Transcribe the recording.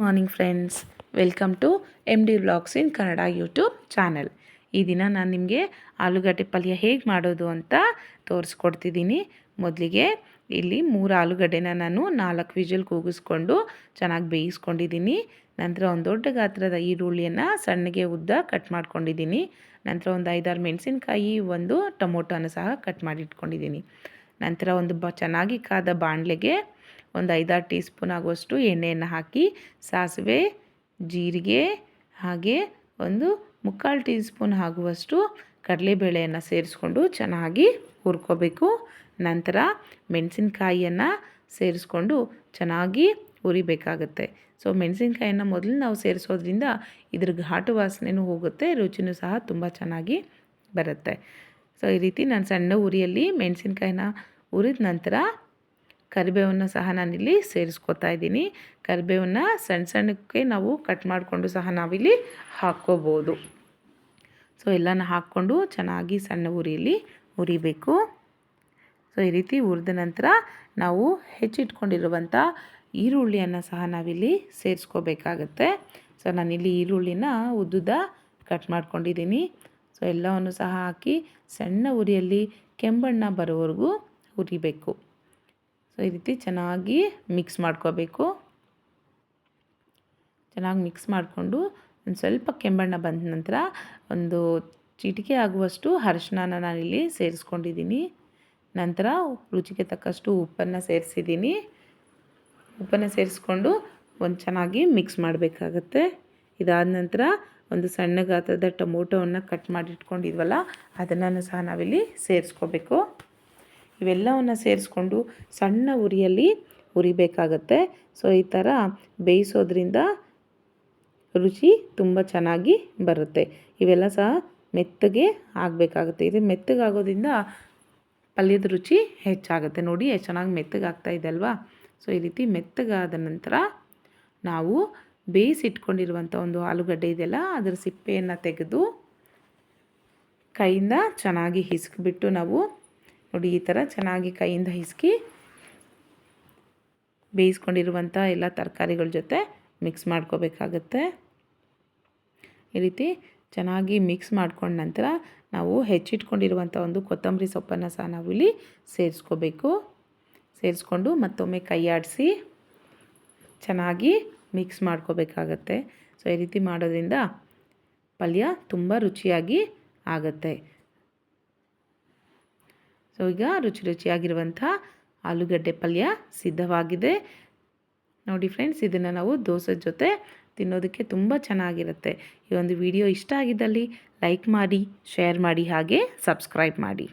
Morning friends, welcome to M D vlogs in Kannada YouTube channel. ಈ ದಿನ ನಾನು ನಿಮಗೆ ಆಲೂಗಡ್ಡೆ ಪಲ್ಯ ಹೇಗೆ ಮಾಡೋದು ಅಂತ ತೋರಿಸ್ಕೊಡ್ತಿದ್ದೀನಿ ಮೊದಲಿಗೆ ಇಲ್ಲಿ ಮೂರು ಆಲೂಗಡ್ಡೆನ ನಾನು ನಾಲ್ಕು ವಿಜಲ್ ಕೂಗಿಸ್ಕೊಂಡು ಚೆನ್ನಾಗಿ ಬೇಯಿಸ್ಕೊಂಡಿದ್ದೀನಿ ನಂತರ ಒಂದು ದೊಡ್ಡ ಗಾತ್ರದ ಈರುಳ್ಳಿಯನ್ನು ಸಣ್ಣಗೆ ಉದ್ದ ಕಟ್ ಮಾಡ್ಕೊಂಡಿದ್ದೀನಿ ನಂತರ ಒಂದು ಐದಾರು ಮೆಣಸಿನ್ಕಾಯಿ, ಒಂದು ಟೊಮೊಟೊನ ಸಹ ಕಟ್ ಮಾಡಿ ಇಟ್ಕೊಂಡಿದ್ದೀನಿ ನಂತರ ಒಂದು ಬ ಚೆನ್ನಾಗಿ ಕಾದ ಬಾಣಲೆಗೆ ಒಂದು ಐದಾರು ಟೀ ಸ್ಪೂನ್ ಆಗುವಷ್ಟು ಎಣ್ಣೆಯನ್ನು ಹಾಕಿ, ಸಾಸಿವೆ, ಜೀರಿಗೆ ಹಾಗೆ ಒಂದು ಮುಕ್ಕಾಲು ಟೀ ಸ್ಪೂನ್ ಆಗುವಷ್ಟು ಕಡಲೆಬೇಳೆಯನ್ನು ಸೇರಿಸ್ಕೊಂಡು ಚೆನ್ನಾಗಿ ಹುರ್ಕೋಬೇಕು. ನಂತರ ಮೆಣಸಿನಕಾಯಿಯನ್ನು ಸೇರಿಸ್ಕೊಂಡು ಚೆನ್ನಾಗಿ ಹುರಿಬೇಕಾಗತ್ತೆ. ಸೊ, ಮೆಣಸಿನಕಾಯಿಯನ್ನು ಮೊದಲು ನಾವು ಸೇರಿಸೋದ್ರಿಂದ ಇದ್ರ ಘಾಟು ವಾಸನೆಯೂ ಹೋಗುತ್ತೆ, ರುಚಿನೂ ಸಹ ತುಂಬ ಚೆನ್ನಾಗಿ ಬರುತ್ತೆ. ಸೊ, ಈ ರೀತಿ ನಾನು ಸಣ್ಣ ಉರಿಯಲ್ಲಿ ಮೆಣಸಿನ್ಕಾಯಿನ ಹುರಿದ ನಂತರ ಕರಿಬೇವನ್ನು ಸಹ ನಾನಿಲ್ಲಿ ಸೇರಿಸ್ಕೊತಾ ಇದ್ದೀನಿ. ಕರಿಬೇವನ್ನು ಸಣ್ಣ ಸಣ್ಣಕ್ಕೆ ನಾವು ಕಟ್ ಮಾಡಿಕೊಂಡು ಸಹ ನಾವಿಲ್ಲಿ ಹಾಕ್ಕೋಬೋದು. ಸೊ, ಎಲ್ಲನ ಹಾಕ್ಕೊಂಡು ಚೆನ್ನಾಗಿ ಸಣ್ಣ ಉರಿಯಲ್ಲಿ ಹುರಿಬೇಕು ಸೊ, ಈ ರೀತಿ ಹುರಿದ ನಂತರ ನಾವು ಹೆಚ್ಚಿಟ್ಕೊಂಡಿರುವಂಥ ಈರುಳ್ಳಿಯನ್ನು ಸಹ ನಾವಿಲ್ಲಿ ಸೇರಿಸ್ಕೋಬೇಕಾಗತ್ತೆ. ಸೊ, ನಾನಿಲ್ಲಿ ಈರುಳ್ಳಿನ ಉದ್ದುದ ಕಟ್ ಮಾಡ್ಕೊಂಡಿದ್ದೀನಿ. ಸೊ ಎಲ್ಲವನ್ನು ಸಹ ಹಾಕಿ ಸಣ್ಣ ಉರಿಯಲ್ಲಿ ಕೆಂಬಣ್ಣ ಬರೋವರೆಗೂ ಹುರಿಬೇಕು. ಸೊ ಈ ರೀತಿ ಚೆನ್ನಾಗಿ ಮಿಕ್ಸ್ ಮಾಡ್ಕೋಬೇಕು. ಚೆನ್ನಾಗಿ ಮಿಕ್ಸ್ ಮಾಡಿಕೊಂಡು ಒಂದು ಸ್ವಲ್ಪ ಕೆಂಬಣ್ಣ ಬಂದ ನಂತರ ಒಂದು ಚಿಟಿಕೆ ಆಗುವಷ್ಟು ಅರಿಶಿನ ನಾನಿಲ್ಲಿ ಸೇರಿಸ್ಕೊಂಡಿದ್ದೀನಿ. ನಂತರ ರುಚಿಗೆ ತಕ್ಕಷ್ಟು ಉಪ್ಪನ್ನು ಸೇರಿಸಿದ್ದೀನಿ. ಉಪ್ಪನ್ನು ಸೇರಿಸ್ಕೊಂಡು ಒಂದು ಚೆನ್ನಾಗಿ ಮಿಕ್ಸ್ ಮಾಡಬೇಕಾಗತ್ತೆ. ಇದಾದ ನಂತರ ಒಂದು ಸಣ್ಣ ಗಾತ್ರದ ಟೊಮೊಟೊವನ್ನು ಕಟ್ ಮಾಡಿಟ್ಕೊಂಡಿದ್ವಲ್ಲ ಅದನ್ನು ಸಹ ನಾವಿಲ್ಲಿ ಸೇರಿಸ್ಕೋಬೇಕು. ಇವೆಲ್ಲವನ್ನು ಸೇರಿಸ್ಕೊಂಡು ಸಣ್ಣ ಉರಿಯಲ್ಲಿ ಹುರಿಬೇಕಾಗತ್ತೆ ಸೊ, ಈ ಥರ ಬೇಯಿಸೋದ್ರಿಂದ ರುಚಿ ತುಂಬ ಚೆನ್ನಾಗಿ ಬರುತ್ತೆ. ಇವೆಲ್ಲ ಸಹ ಮೆತ್ತಗೆ ಆಗಬೇಕಾಗುತ್ತೆ. ಇದು ಮೆತ್ತಗಾಗೋದ್ರಿಂದ ಪಲ್ಯದ ರುಚಿ ಹೆಚ್ಚಾಗುತ್ತೆ. ನೋಡಿ, ಚೆನ್ನಾಗಿ ಮೆತ್ತಗಾಗ್ತಾ ಇದೆ ಅಲ್ವಾ? ಸೊ, ಈ ರೀತಿ ಮೆತ್ತಗಾದ ನಂತರ ನಾವು ಬೇಯಿಸಿಟ್ಕೊಂಡಿರುವಂಥ ಒಂದು ಆಲೂಗಡ್ಡೆ ಇದೆಯಲ್ಲ, ಅದರ ಸಿಪ್ಪೆಯನ್ನು ತೆಗೆದು ಕೈಯಿಂದ ಚೆನ್ನಾಗಿ ಹಿಸ್ಕಿಬಿಟ್ಟು ನಾವು ನೋಡಿ ಈ ಥರ ಚೆನ್ನಾಗಿ ಕೈಯಿಂದ ಹಿಸ್ಕಿ ಬೇಯಿಸ್ಕೊಂಡಿರುವಂಥ ಎಲ್ಲ ತರಕಾರಿಗಳ ಜೊತೆ ಮಿಕ್ಸ್ ಮಾಡ್ಕೋಬೇಕಾಗತ್ತೆ. ಈ ರೀತಿ ಚೆನ್ನಾಗಿ ಮಿಕ್ಸ್ ಮಾಡ್ಕೊಂಡ ನಂತರ ನಾವು ಹೆಚ್ಚಿಟ್ಕೊಂಡಿರುವಂಥ ಒಂದು ಕೊತ್ತಂಬರಿ ಸೊಪ್ಪನ್ನು ಸಹ ನಾವು ಇಲ್ಲಿ ಸೇರಿಸ್ಕೋಬೇಕು. ಸೇರಿಸ್ಕೊಂಡು ಮತ್ತೊಮ್ಮೆ ಕೈಯಾಡಿಸಿ ಚೆನ್ನಾಗಿ ಮಿಕ್ಸ್ ಮಾಡ್ಕೋಬೇಕಾಗತ್ತೆ. ಸೊ ಈ ರೀತಿ ಮಾಡೋದ್ರಿಂದ ಪಲ್ಯ ತುಂಬ ರುಚಿಯಾಗಿ ಆಗುತ್ತೆ. ಸೊ ಈಗ ರುಚಿ ರುಚಿಯಾಗಿರುವಂಥ ಆಲೂಗಡ್ಡೆ ಪಲ್ಯ ಸಿದ್ಧವಾಗಿದೆ. ನೋಡಿ ಫ್ರೆಂಡ್ಸ್, ಇದನ್ನು ನಾವು ದೋಸೆ ಜೊತೆ ತಿನ್ನೋದಕ್ಕೆ ತುಂಬ ಚೆನ್ನಾಗಿರುತ್ತೆ. ಈ ಒಂದು ವಿಡಿಯೋ ಇಷ್ಟ ಆಗಿದ್ದಲ್ಲಿ ಲೈಕ್ ಮಾಡಿ, ಶೇರ್ ಮಾಡಿ, ಹಾಗೆ ಸಬ್ಸ್ಕ್ರೈಬ್ ಮಾಡಿ.